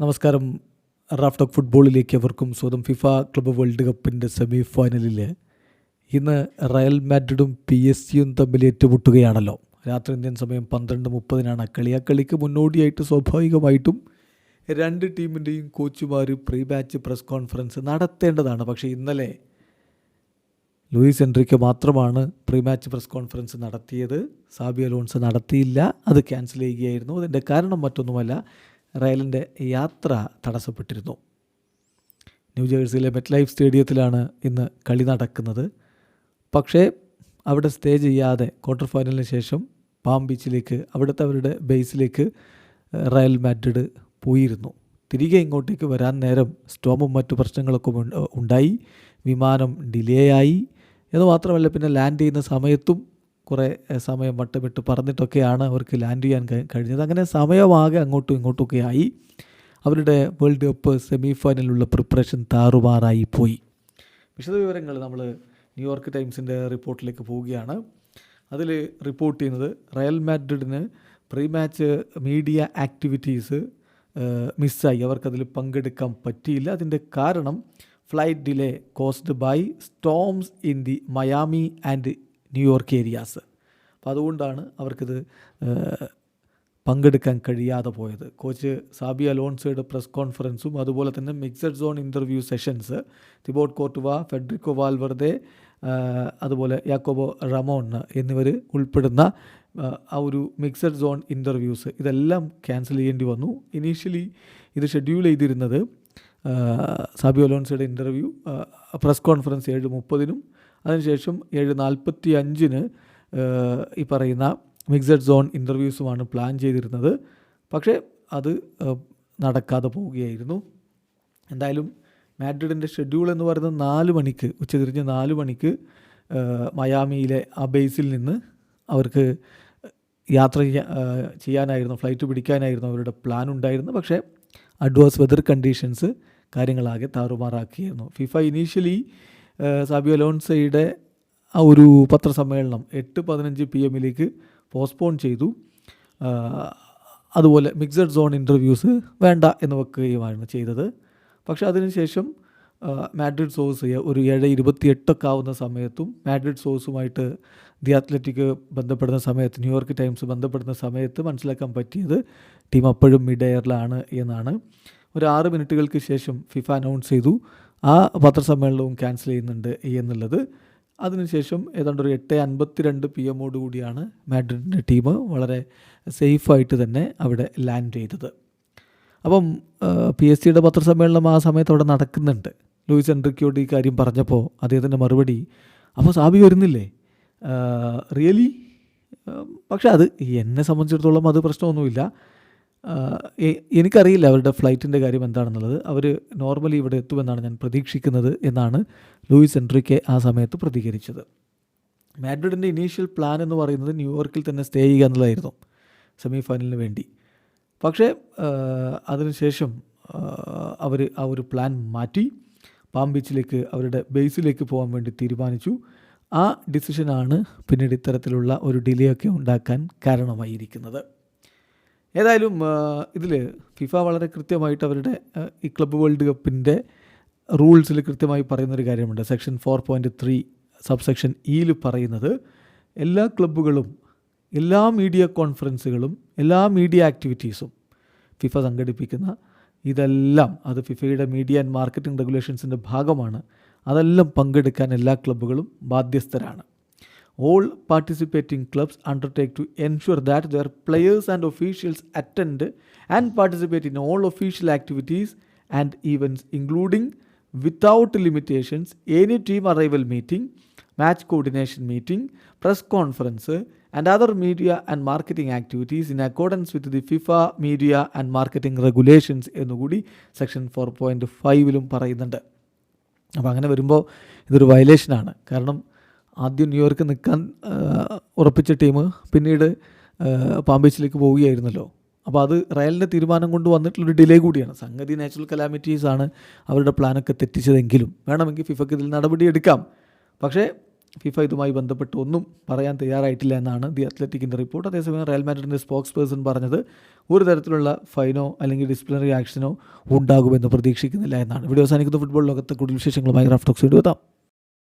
നമസ്കാരം. Raf talk ഫുട്ബോളിലേക്ക് അവർക്കും സ്വന്തം ഫിഫ ക്ലബ്ബ് വേൾഡ് കപ്പിന്റെ സെമി ഫൈനലിൽ ഇന്ന് റയൽ മാഡ്രിഡും പി എസ് സിയും തമ്മിൽ ഏറ്റുമുട്ടുകയാണല്ലോ. രാത്രി ഇന്ത്യൻ സമയം പന്ത്രണ്ട് മുപ്പതിനാണ്. കളി ആ കളിക്ക് മുന്നോടിയായിട്ട് സ്വാഭാവികമായിട്ടും രണ്ട് ടീമിന്റെയും കോച്ചുമാർ പ്രീ മാച്ച് പ്രസ് കോൺഫറൻസ് നടത്തേണ്ടതാണ്. പക്ഷേ ഇന്നലെ ലൂയിസ് എൻട്രിക്ക് മാത്രമാണ് പ്രീ മാച്ച് പ്രസ് കോൺഫറൻസ് നടത്തിയത്. സാബി അലോൺസ് നടത്തിയില്ല. അത് ക്യാൻസൽ ചെയ്യുകയായിരുന്നു. അതിന്റെ കാരണം മറ്റൊന്നുമല്ല റയലിന്റെ യാത്ര തടസ്സപ്പെട്ടിരുന്നു. ന്യൂജേഴ്സിയിലെ മെറ്റ് ലൈഫ് സ്റ്റേഡിയത്തിലാണ് ഇന്ന് കളി നടക്കുന്നത്. പക്ഷേ അവിടെ സ്റ്റേ ചെയ്യാതെ ക്വാർട്ടർ ഫൈനലിന് ശേഷം പാം ബീച്ചിലേക്ക് അവിടുത്തെ അവരുടെ ബേസിലേക്ക് റയൽ മാഡ്രിഡ് പോയിരുന്നു. തിരികെ ഇങ്ങോട്ടേക്ക് വരാൻ നേരം സ്റ്റോമും മറ്റു പ്രശ്നങ്ങളൊക്കെ ഉണ്ടായി. വിമാനം ഡിലേ ആയി എന്ന് മാത്രമല്ല പിന്നെ ലാൻഡ് ചെയ്യുന്ന സമയത്തും കുറേ സമയം വട്ടമിട്ട് പറഞ്ഞിട്ടൊക്കെയാണ് അവർക്ക് ലാൻഡ് ചെയ്യാൻ കഴിഞ്ഞത്. അങ്ങനെ സമയമാകെ അങ്ങോട്ടും ഇങ്ങോട്ടുമൊക്കെ ആയി അവരുടെ വേൾഡ് കപ്പ് സെമി ഫൈനലിലുള്ള പ്രിപ്പറേഷൻ താറുമാറായി പോയി. വിശദവിവരങ്ങൾ നമ്മൾ ന്യൂയോർക്ക് ടൈംസിന്റെ റിപ്പോർട്ടിലേക്ക് പോവുകയാണ്. അതിൽ റിപ്പോർട്ട് ചെയ്യുന്നത് റയൽ മാഡ്രിഡിന് പ്രീ മാച്ച് മീഡിയ ആക്ടിവിറ്റീസ് മിസ്സായി. അവർക്കതിൽ പങ്കെടുക്കാൻ പറ്റിയില്ല. അതിന്റെ കാരണം flight delay caused by storms in the Miami and New York areas. അപ്പോൾ അതുകൊണ്ടാണ് അവർക്കിത് പങ്കെടുക്കാൻ കഴിയാതെ പോയത്. കോച്ച് സാബി അലോൺസോയുടെ പ്രസ് കോൺഫറൻസും അതുപോലെ തന്നെ mixed zone interview sessions Thibaut Courtois Federico Valverde അതുപോലെ യാക്കോബോ റമോൺ എന്നിവർ ഉൾപ്പെടുന്ന ആ, ഒരു മിക്സഡ് സോൺ ഇന്റർവ്യൂസ് ഇതെല്ലാം ക്യാൻസൽ ചെയ്യേണ്ടി വന്നു. ഇനീഷ്യലി ഇത് ഷെഡ്യൂൾ ചെയ്തിരുന്നത് സാബിയ സാബി അലോൺസോയുടെ ഇന്റർവ്യൂ പ്രസ് കോൺഫറൻസ് ഏഴ് മുപ്പതിനും അതിനുശേഷം ഏഴ് നാൽപ്പത്തി അഞ്ചിന് ഈ പറയുന്ന മിക്സഡ് സോൺ ഇന്റർവ്യൂസുമാണ് പ്ലാൻ ചെയ്തിരുന്നത്. പക്ഷേ അത് നടക്കാതെ പോവുകയായിരുന്നു. എന്തായാലും മാഡ്രിഡിന്റെ ഷെഡ്യൂൾ എന്ന് പറയുന്നത് നാല് മണിക്ക് ഉച്ചതിരിഞ്ഞ് നാല് മണിക്ക് മയാമിയിലെ ആ ബേസിൽ നിന്ന് അവർക്ക് യാത്ര ചെയ്യാ- ചെയ്യാനായിരുന്നു ഫ്ലൈറ്റ് പിടിക്കാനായിരുന്നു അവരുടെ പ്ലാൻ ഉണ്ടായിരുന്നു. പക്ഷേ അഡ്വേഴ്സ് വെതർ കണ്ടീഷൻസ് കാര്യങ്ങളാകെ താറുമാറാക്കിയിരുന്നു. ഫിഫ ഇനീഷ്യലി സാബിയോ അലോൺസയുടെ ആ ഒരു പത്രസമ്മേളനം എട്ട് പതിനഞ്ച് പി എമ്മിലേക്ക് പോസ്റ്റ്പോൺ ചെയ്തു. അതുപോലെ മിക്സഡ് സോൺ ഇന്റർവ്യൂസ് വേണ്ട എന്ന് വെക്കുകയുമായിരുന്നു ചെയ്തത്. പക്ഷെ അതിനുശേഷം മാഡ്രിഡ് സോഴ്സ് ഒരു ഏഴ് ഇരുപത്തിയെട്ടൊക്കെ ആവുന്ന സമയത്തും മാഡ്രിഡ് സോഴ്സുമായിട്ട് ദി അത്ലറ്റിക് ബന്ധപ്പെടുന്ന സമയത്ത് ന്യൂയോർക്ക് ടൈംസ് ബന്ധപ്പെടുന്ന സമയത്ത് മനസ്സിലാക്കാൻ പറ്റിയത് ടീം അപ്പോഴും മിഡ് എയറിലാണ് എന്നാണ്. ഒരു ആറ് മിനിറ്റുകൾക്ക് ശേഷം ഫിഫ അനൗൺസ് ചെയ്തു. ആ പത്രസമ്മേളനവും ക്യാൻസൽ ചെയ്യുന്നുണ്ട് എന്നുള്ളത് അതിനുശേഷം ഏതാണ്ട് ഒരു എട്ട് അൻപത്തിരണ്ട് പി എമ്മോട് കൂടിയാണ് മാഡ്രിഡിന്റെ ടീം വളരെ സേഫായിട്ട് തന്നെ അവിടെ ലാൻഡ് ചെയ്തത്. അപ്പം പി എസ് സിയുടെ പത്രസമ്മേളനം ആ സമയത്ത് അവിടെ നടക്കുന്നുണ്ട്. ലൂയിസ് എൻട്രിക്കോട് ഈ കാര്യം പറഞ്ഞപ്പോൾ അദ്ദേഹത്തിന്റെ മറുപടി അപ്പോൾ സാബി വരുന്നില്ലേ? റിയലി? പക്ഷെ അത് എന്നെ സംബന്ധിച്ചിടത്തോളം അത് പ്രശ്നമൊന്നുമില്ല. എനിക്കറിയില്ല അവരുടെ ഫ്ലൈറ്റിന്റെ കാര്യം എന്താണെന്നുള്ളത്. അവർ നോർമലി ഇവിടെ എത്തുമെന്നാണ് ഞാൻ പ്രതീക്ഷിക്കുന്നത് എന്നാണ് ലൂയിസ് എൻട്രിക്കെ ആ സമയത്ത് പ്രതികരിച്ചത്. മാഡ്രിഡിന്റെ ഇനീഷ്യൽ പ്ലാൻ എന്ന് പറയുന്നത് ന്യൂയോർക്കിൽ തന്നെ സ്റ്റേ ചെയ്യുക എന്നുള്ളതായിരുന്നു സെമിഫൈനലിന് വേണ്ടി. പക്ഷേ അതിനുശേഷം അവർ ആ ഒരു പ്ലാൻ മാറ്റി പാം ബീച്ചിലേക്ക് അവരുടെ ബേസിലേക്ക് പോകാൻ വേണ്ടി തീരുമാനിച്ചു. ആ ഡിസിഷനാണ് പിന്നീട് ഇത്തരത്തിലുള്ള ഒരു ഡിലേ ഒക്കെ ഉണ്ടാക്കാൻ കാരണമായിരിക്കുന്നത്. ഏതായാലും ഇതിൽ ഫിഫ വളരെ കൃത്യമായിട്ട് അവരുടെ ഈ ക്ലബ്ബ് വേൾഡ് കപ്പിന്റെ റൂൾസിൽ കൃത്യമായി പറയുന്നൊരു കാര്യമുണ്ട്. Section four point three sub section ഇയിൽ പറയുന്നത് എല്ലാ ക്ലബ്ബുകളും എല്ലാ മീഡിയ കോൺഫറൻസുകളും എല്ലാ മീഡിയ ആക്ടിവിറ്റീസും ഫിഫ സംഘടിപ്പിക്കുന്ന ഇതെല്ലാം അത് ഫിഫയുടെ മീഡിയ ആൻഡ് മാർക്കറ്റിംഗ് റെഗുലേഷൻസിന്റെ ഭാഗമാണ് അതെല്ലാം പങ്കെടുക്കാൻ എല്ലാ ക്ലബ്ബുകളും ബാധ്യസ്ഥരാണ്. All participating clubs undertake to ensure that their players and officials attend and participate in all official activities and events including without limitations any team arrival meeting match coordination meeting press conference and other media and marketing activities in accordance with the FIFA media and marketing regulations എന്നുകൂടി section four point ഫൈവിലും പറയുന്നുണ്ട് അപ്പോൾ അങ്ങനെ വരുമ്പോൾ ഇതൊരു വയലേഷനാണ് കാരണം ആദ്യം New York നിൽക്കാൻ ഉറപ്പിച്ച ടീം പിന്നീട് പാമ്പേച്ചിലേക്ക് പോവുകയായിരുന്നല്ലോ. അപ്പോൾ അത് റയലിന്റെ തീരുമാനം കൊണ്ട് വന്നിട്ടുള്ളൊരു ഡിലേ കൂടിയാണ്. സംഗതി നാച്ചുറൽ കലാമിറ്റീസ് ആണ് അവരുടെ പ്ലാനൊക്കെ തെറ്റിച്ചതെങ്കിലും വേണമെങ്കിൽ ഫിഫയ്ക്ക് ഇതിൽ നടപടി എടുക്കാം. പക്ഷേ ഫിഫ ഇതുമായി ബന്ധപ്പെട്ട് ഒന്നും പറയാൻ തയ്യാറായിട്ടില്ല എന്നാണ് ദി അത്ലറ്റിക്കിന്റെ റിപ്പോർട്ട്. അതേസമയം റയൽ മാഡ്രിഡിന്റെ സ്പോക്സ് പേഴ്സൺ പറഞ്ഞത് ഒരു തരത്തിലുള്ള ഫൈനോ അല്ലെങ്കിൽ ഡിസിപ്ലിനറി ആക്ഷനോ ഉണ്ടാകുമെന്ന് പ്രതീക്ഷിക്കുന്നില്ല എന്നാണ്. വീഡിയോ അവസാനിക്കുന്ന. ഫുട്ബോൾ ലോകത്തെ കൂടുതൽ വിശേഷങ്ങളുമായി റാഫ്റ്റോക്സ് എത്താം.